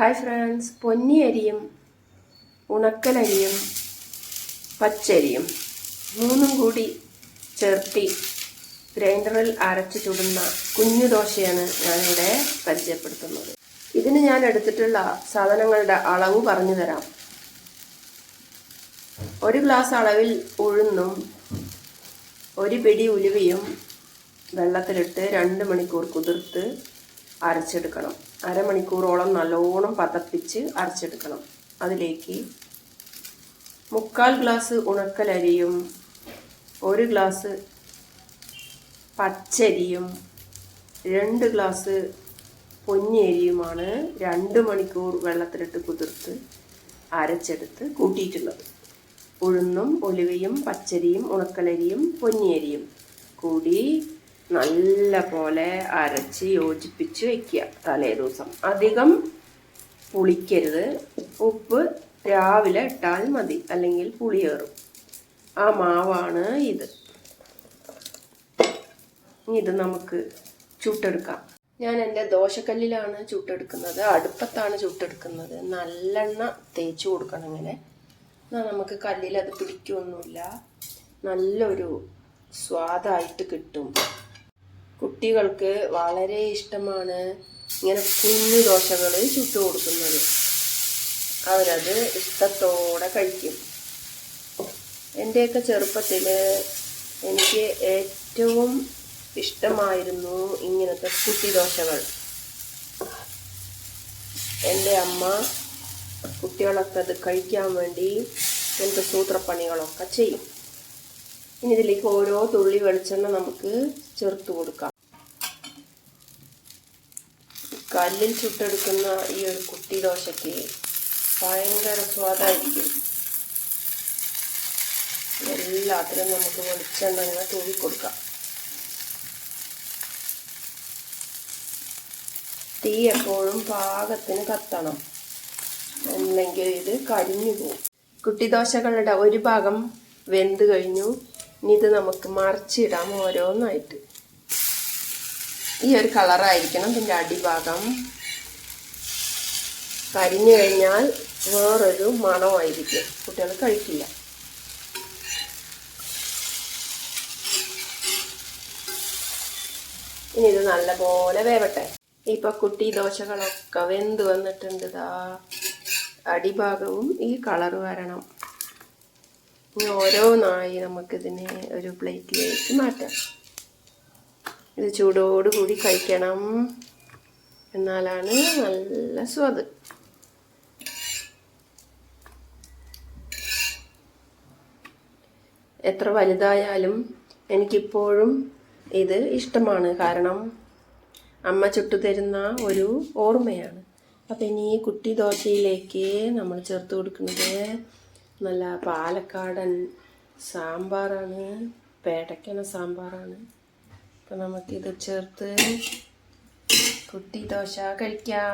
Hi friends പൊന്നി അരിയും ഉണക്കലരിയും പച്ചരിയും മൂന്നും കൂടി ചേർത്തി ഗ്രൈൻഡറിൽ അരച്ച് ചുടുന്ന കുഞ്ഞു ദോശയാണ് ഞാനിവിടെ പരിചയപ്പെടുത്തുന്നത്. ഇതിന് ഞാൻ എടുത്തിട്ടുള്ള സാധനങ്ങളുടെ അളവ് പറഞ്ഞു തരാം. ഒരു ഗ്ലാസ് അളവിൽ ഉഴുന്നും ഒരു പിടി ഉലുവയും വെള്ളത്തിലിട്ട് രണ്ട് മണിക്കൂർ കുതിർത്ത് അരച്ചെടുക്കണം. അരമണിക്കൂറോളം നല്ലോണം പതപ്പിച്ച് അരച്ചെടുക്കണം. അതിലേക്ക് മുക്കാൽ ഗ്ലാസ് ഉണക്കലരിയും ഒരു ഗ്ലാസ് പച്ചരിയും രണ്ട് ഗ്ലാസ് പൊന്നിയരിയുമാണ് രണ്ട് മണിക്കൂർ വെള്ളത്തിലിട്ട് കുതിർത്ത് അരച്ചെടുത്ത് കൂട്ടിയിട്ടുള്ളത്. ഉഴുന്നും ഒലിവയും പച്ചരിയും ഉണക്കലരിയും പൊന്നിയരിയും കൂടി നല്ല പോലെ അരച്ച് യോജിപ്പിച്ച് വെക്കുക തലേ ദിവസം. അധികം പുളിക്കരുത്. ഉപ്പ് രാവിലെ ഇട്ടാൽ മതി. അല്ലെങ്കിൽ പുളിയേറും ആ മാവാണ് ഇത്. ഇത് നമുക്ക് ചുട്ടെടുക്കാം. ഞാൻ എന്റെ ദോശക്കല്ലിലാണ് ചുട്ടെടുക്കുന്നത്. അടുപ്പത്താണ് ചുട്ടെടുക്കുന്നത്. നല്ലെണ്ണ തേച്ച് കൊടുക്കണം ഇങ്ങനെ. എന്നാൽ നമുക്ക് കല്ലിൽ അത് പിടിക്കൊന്നുമില്ല നല്ലൊരു സ്വാദായിട്ട് കിട്ടും. കുട്ടികൾക്ക് വളരെ ഇഷ്ടമാണ് ഇങ്ങനെ കുഞ്ഞു ദോശകൾ ചുട്ടു കൊടുക്കുന്നത്. അവരത് ഇഷ്ടത്തോടെ കഴിക്കും. എന്റെയൊക്കെ ചെറുപ്പത്തിൽ എനിക്ക് ഏറ്റവും ഇഷ്ടമായിരുന്നു ഇങ്ങനത്തെ കുട്ടി ദോശകൾ. എന്റെ അമ്മ കുട്ടികളൊക്കെ അത് കഴിക്കാൻ വേണ്ടി എനിക്ക് സൂത്രപ്പണികളൊക്കെ ചെയ്യും. ഇനി ഇതിലേക്ക് ഓരോ തുള്ളി വെളിച്ചെണ്ണ നമുക്ക് ചേർത്ത് കൊടുക്കാം. കല്ലിൽ ചുട്ടെടുക്കുന്ന ഈ ഒരു കുട്ടി ദോശയ്ക്ക് ഭയങ്കര സ്വാദായിരിക്കും. എല്ലാത്തിനും നമുക്ക് വെളിച്ചെണ്ണ ഇങ്ങനെ തൂവി കൊടുക്കാം. തീ എപ്പോഴും പാകത്തിന് കത്തണം. അല്ലെങ്കിൽ ഇത് കരിഞ്ഞു പോകും. കുട്ടിദോശകളുടെ ഒരു ഭാഗം വെന്ത് കഴിഞ്ഞു. ഇനി ഇത് നമുക്ക് മറിച്ചിടാം ഓരോന്നായിട്ട്. ഈ ഒരു കളറായിരിക്കണം ഇതിന്റെ അടിഭാഗം. കരിഞ്ഞു കഴിഞ്ഞാൽ വേറൊരു മണമായിരിക്കും. കുട്ടികൾ കഴിക്കില്ല. ഇനി ഇത് നല്ലപോലെ വേവട്ടെ. ഇപ്പൊ കുട്ടി ദോശകളൊക്കെ വെന്ത് വന്നിട്ടുണ്ട് ഇതാ അടിഭാഗവും ഈ കളർ വരണം. ഇനി ഓരോന്നായി നമുക്കിതിനെ ഒരു പ്ലേറ്റിലേക്ക് മാറ്റാം. ഇത് ചൂടോടുകൂടി കഴിക്കണം. എന്നാലാണ് നല്ല സ്വാദ്. എത്ര വലുതായാലും എനിക്കിപ്പോഴും ഇത് ഇഷ്ടമാണ്. കാരണം അമ്മ ചുട്ടു തരുന്ന ഒരു ഓർമ്മയാണ്. അപ്പം ഇനി ഈ കുട്ടി ദോശയിലേക്ക് നമ്മൾ ചേർത്ത് കൊടുക്കുന്നത് നല്ല പാലക്കാടൻ സാമ്പാറാണ് പേടയ്ക്കണ സാമ്പാറാണ്. അപ്പം നമുക്കിത് ചേർത്ത് കുട്ടി ദോശ കഴിക്കാം.